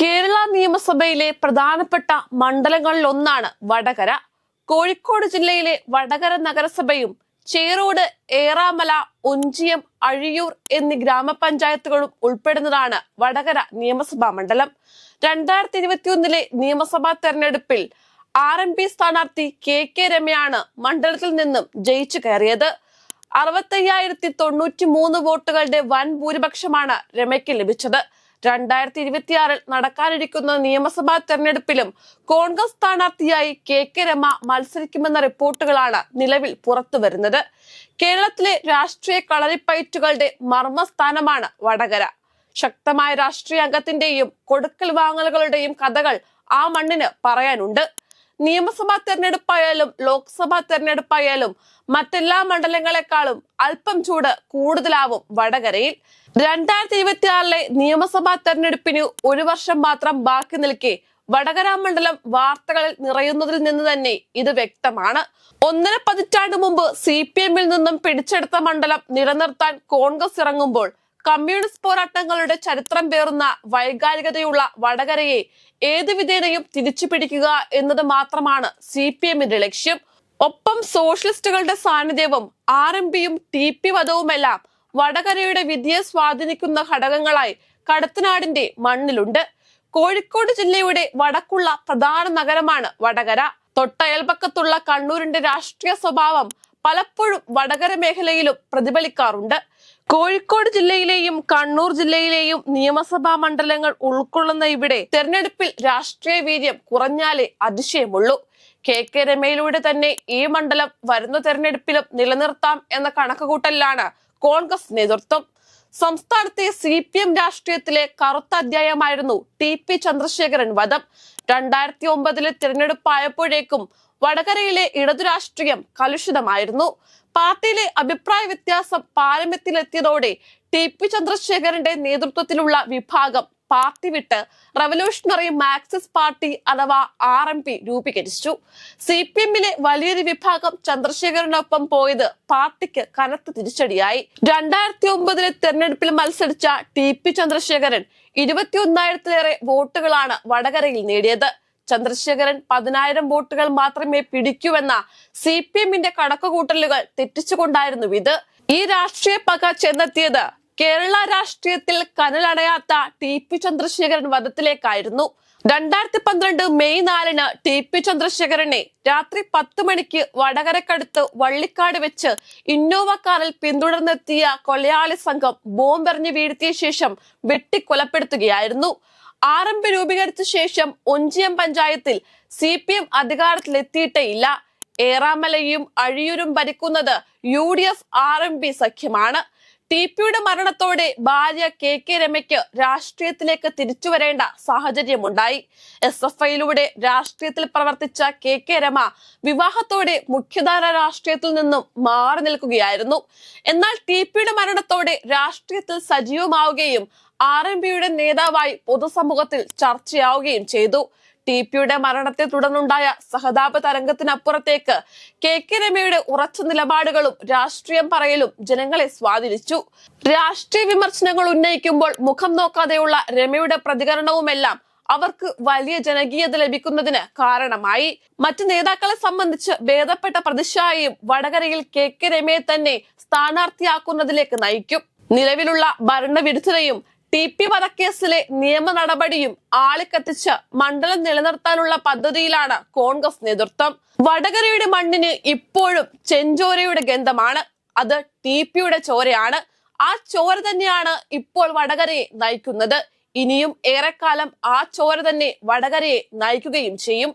കേരള നിയമസഭയിലെ പ്രധാനപ്പെട്ട മണ്ഡലങ്ങളിൽ ഒന്നാണ് വടകര. കോഴിക്കോട് ജില്ലയിലെ വടകര നഗരസഭയും ചേറോട് ഏറാമല ഒഞ്ചിയം അഴിയൂർ എന്നീ ഗ്രാമപഞ്ചായത്തുകളും ഉൾപ്പെടുന്നതാണ് വടകര നിയമസഭാ മണ്ഡലം. രണ്ടായിരത്തി ഇരുപത്തിയൊന്നിലെ നിയമസഭാ തെരഞ്ഞെടുപ്പിൽ ആർ എം പി സ്ഥാനാർത്ഥി കെ കെ രമയാണ് മണ്ഡലത്തിൽ നിന്നും ജയിച്ചു കയറിയത്. അറുപത്തയ്യായിരത്തി തൊണ്ണൂറ്റി മൂന്ന് വോട്ടുകളുടെ വൻ ഭൂരിപക്ഷമാണ് രമയ്ക്ക് ലഭിച്ചത്. രണ്ടായിരത്തി ഇരുപത്തിയാറിൽ നടക്കാനിരിക്കുന്ന നിയമസഭാ തെരഞ്ഞെടുപ്പിലും കോൺഗ്രസ് സ്ഥാനാർത്ഥിയായി കെ കെ രമ മത്സരിക്കുമെന്ന റിപ്പോർട്ടുകളാണ് നിലവിൽ പുറത്തു വരുന്നത്. കേരളത്തിലെ രാഷ്ട്രീയ കളരിപ്പയറ്റുകളുടെ മർമ്മസ്ഥാനമാണ് വടകര. ശക്തമായ രാഷ്ട്രീയ അംഗത്തിന്റെയും കൊടുക്കൽ വാങ്ങലുകളുടെയും കഥകൾ ആ മണ്ണിന് പറയാനുണ്ട്. നിയമസഭാ തെരഞ്ഞെടുപ്പായാലും ലോക്സഭാ തെരഞ്ഞെടുപ്പായാലും മറ്റെല്ലാ മണ്ഡലങ്ങളെക്കാളും അല്പം ചൂട് കൂടുതലാവും വടകരയിൽ. രണ്ടായിരത്തി ഇരുപത്തിയാറിലെ നിയമസഭാ തെരഞ്ഞെടുപ്പിന് ഒരു വർഷം മാത്രം ബാക്കി നിൽക്കെ വടകര മണ്ഡലം വാർത്തകളിൽ നിറയുന്നതിൽ നിന്ന് തന്നെ ഇത് വ്യക്തമാണ്. ഒന്നര പതിറ്റാണ്ട് മുമ്പ് സി പി എമ്മിൽ നിന്നും പിടിച്ചെടുത്ത മണ്ഡലം നിലനിർത്താൻ കോൺഗ്രസ് ഇറങ്ങുമ്പോൾ കമ്മ്യൂണിസ്റ്റ് പോരാട്ടങ്ങളുടെ ചരിത്രം പേറുന്ന വൈകാരികതയുള്ള വടകരയെ ഏതു വിധേനയും തിരിച്ചു പിടിക്കുക എന്നത് മാത്രമാണ് സി പി എമ്മിന്റെ ലക്ഷ്യം. ഒപ്പം സോഷ്യലിസ്റ്റുകളുടെ സാന്നിധ്യവും ആർ എം പിയും ടി പി വധവുമെല്ലാം വടകരയുടെ വിധിയെ സ്വാധീനിക്കുന്ന ഘടകങ്ങളായി കടത്തനാടിന്റെ മണ്ണിലുണ്ട്. കോഴിക്കോട് ജില്ലയുടെ വടക്കുള്ള പ്രധാന നഗരമാണ് വടകര. തൊട്ടയൽപക്കത്തുള്ള കണ്ണൂരിന്റെ രാഷ്ട്രീയ സ്വഭാവം പലപ്പോഴും വടകര മേഖലയിലും പ്രതിഫലിക്കാറുണ്ട്. കോഴിക്കോട് ജില്ലയിലെയും കണ്ണൂർ ജില്ലയിലെയും നിയമസഭാ മണ്ഡലങ്ങൾ ഉൾക്കൊള്ളുന്ന ഇവിടെ തെരഞ്ഞെടുപ്പിൽ രാഷ്ട്രീയ വീര്യം കുറഞ്ഞാലേ അതിശയമുള്ളൂ. കെ കെ രമയിലൂടെ തന്നെ ഈ മണ്ഡലം വരുന്ന തെരഞ്ഞെടുപ്പിലും നിലനിർത്താം എന്ന കണക്കുകൂട്ടലിലാണ് കോൺഗ്രസ് നേതൃത്വം. സംസ്ഥാനത്തെ സി പി എം രാഷ്ട്രീയത്തിലെ കറുത്ത അധ്യായമായിരുന്നു ടി പി ചന്ദ്രശേഖരൻ വധം. രണ്ടായിരത്തി ഒമ്പതിലെ തിരഞ്ഞെടുപ്പായപ്പോഴേക്കും വടകരയിലെ ഇടതു രാഷ്ട്രീയം കലുഷിതമായിരുന്നു. പാർട്ടിയിലെ അഭിപ്രായ വ്യത്യാസം പാരമ്യത്തിലെത്തിയതോടെ ടി പി ചന്ദ്രശേഖരന്റെ നേതൃത്വത്തിലുള്ള വിഭാഗം പാർട്ടി വിട്ട് റവല്യൂഷണറി മാർക്സിസ്റ്റ് പാർട്ടി അഥവാ ആർ എം പി രൂപീകരിച്ചു. സി പി എമ്മിലെ വലിയൊരു വിഭാഗം ചന്ദ്രശേഖരനൊപ്പം പോയത് പാർട്ടിക്ക് കനത്ത തിരിച്ചടിയായി. രണ്ടായിരത്തി ഒമ്പതിലെ തെരഞ്ഞെടുപ്പിൽ മത്സരിച്ച ടി പി ചന്ദ്രശേഖരൻ ഇരുപത്തിയൊന്നായിരത്തിലേറെ വോട്ടുകളാണ് വടകരയിൽ നേടിയത്. ചന്ദ്രശേഖരൻ പതിനായിരം വോട്ടുകൾ മാത്രമേ പിടിക്കൂവെന്ന സി പി എമ്മിന്റെ കണക്കുകൂട്ടലുകൾ തെറ്റിച്ചുകൊണ്ടായിരുന്നു ഇത്. ഈ രാഷ്ട്രീയ പക ചെന്നെത്തിയത് കേരള രാഷ്ട്രീയത്തിൽ കനലടയാത്ത ടി പി ചന്ദ്രശേഖരൻ വധത്തിലേക്കായിരുന്നു. രണ്ടായിരത്തി പന്ത്രണ്ട് മെയ് നാലിന് ടി പി ചന്ദ്രശേഖരനെ രാത്രി പത്ത് മണിക്ക് വടകരക്കടുത്ത് വള്ളിക്കാട് വെച്ച് ഇന്നോവ കാറിൽ പിന്തുടർന്നെത്തിയ കൊലയാളി സംഘം ബോംബെറിഞ്ഞ് വീഴ്ത്തിയ ശേഷം വെട്ടിക്കൊലപ്പെടുത്തുകയായിരുന്നു. ആർ രൂപീകരിച്ച ശേഷം ഒഞ്ചിയം പഞ്ചായത്തിൽ സി പി എം അധികാരത്തിലെത്തിയിട്ടേയില്ല ഏറാമലയും അഴിയൂരും ഭരിക്കുന്നത് U D F R M P സഖ്യമാണ്. T പിയുടെ മരണത്തോടെ ഭാര്യ കെ കെ രമയ്ക്ക് രാഷ്ട്രീയത്തിലേക്ക് തിരിച്ചു വരേണ്ട സാഹചര്യമുണ്ടായി. എസ് എഫ് ഐയിലൂടെ രാഷ്ട്രീയത്തിൽ പ്രവർത്തിച്ച കെ കെ രമ വിവാഹത്തോടെ മുഖ്യധാര രാഷ്ട്രീയത്തിൽ നിന്നും മാറി നിൽക്കുകയായിരുന്നു. എന്നാൽ ടി പിയുടെ മരണത്തോടെ രാഷ്ട്രീയത്തിൽ സജീവമാവുകയും ആർ എം പിയുടെ നേതാവായി പൊതുസമൂഹത്തിൽ ചർച്ചയാവുകയും ചെയ്തു. ടി പിയുടെ മരണത്തെ തുടർന്നുണ്ടായ സഹതാപ തരംഗത്തിനപ്പുറത്തേക്ക് കെ കെ രമയുടെ ഉറച്ച നിലപാടുകളും രാഷ്ട്രീയം പറയലും ജനങ്ങളെ സ്വാധീനിച്ചു. രാഷ്ട്രീയ വിമർശനങ്ങൾ ഉന്നയിക്കുമ്പോൾ മുഖം നോക്കാതെയുള്ള രമയുടെ പ്രതികരണവുമെല്ലാം അവർക്ക് വലിയ ജനകീയത ലഭിക്കുന്നതിന് കാരണമായി. മറ്റ് നേതാക്കളെ സംബന്ധിച്ച് ഭേദപ്പെട്ട പ്രതിച്ഛായയും വടകരയിൽ കെ കെ രമയെ തന്നെ സ്ഥാനാർത്ഥിയാക്കുന്നതിലേക്ക് നയിക്കും. നിലവിലുള്ള ഭരണവിരുദ്ധതയും ടി പി വധക്കേസിലെ നിയമ നടപടിയും ആളിക്കത്തിച്ച് മണ്ഡലം നിലനിർത്താനുള്ള പദ്ധതിയിലാണ് കോൺഗ്രസ് നേതൃത്വം. വടകരയുടെ മണ്ണിന് ഇപ്പോഴും ചെഞ്ചോരയുടെ ഗന്ധമാണ്. അത് ടി പിയുടെ ചോരയാണ്. ആ ചോര തന്നെയാണ് ഇപ്പോൾ വടകരയെ നയിക്കുന്നത്. ഇനിയും ഏറെക്കാലം ആ ചോര തന്നെ വടകരയെ നയിക്കുകയും ചെയ്യും.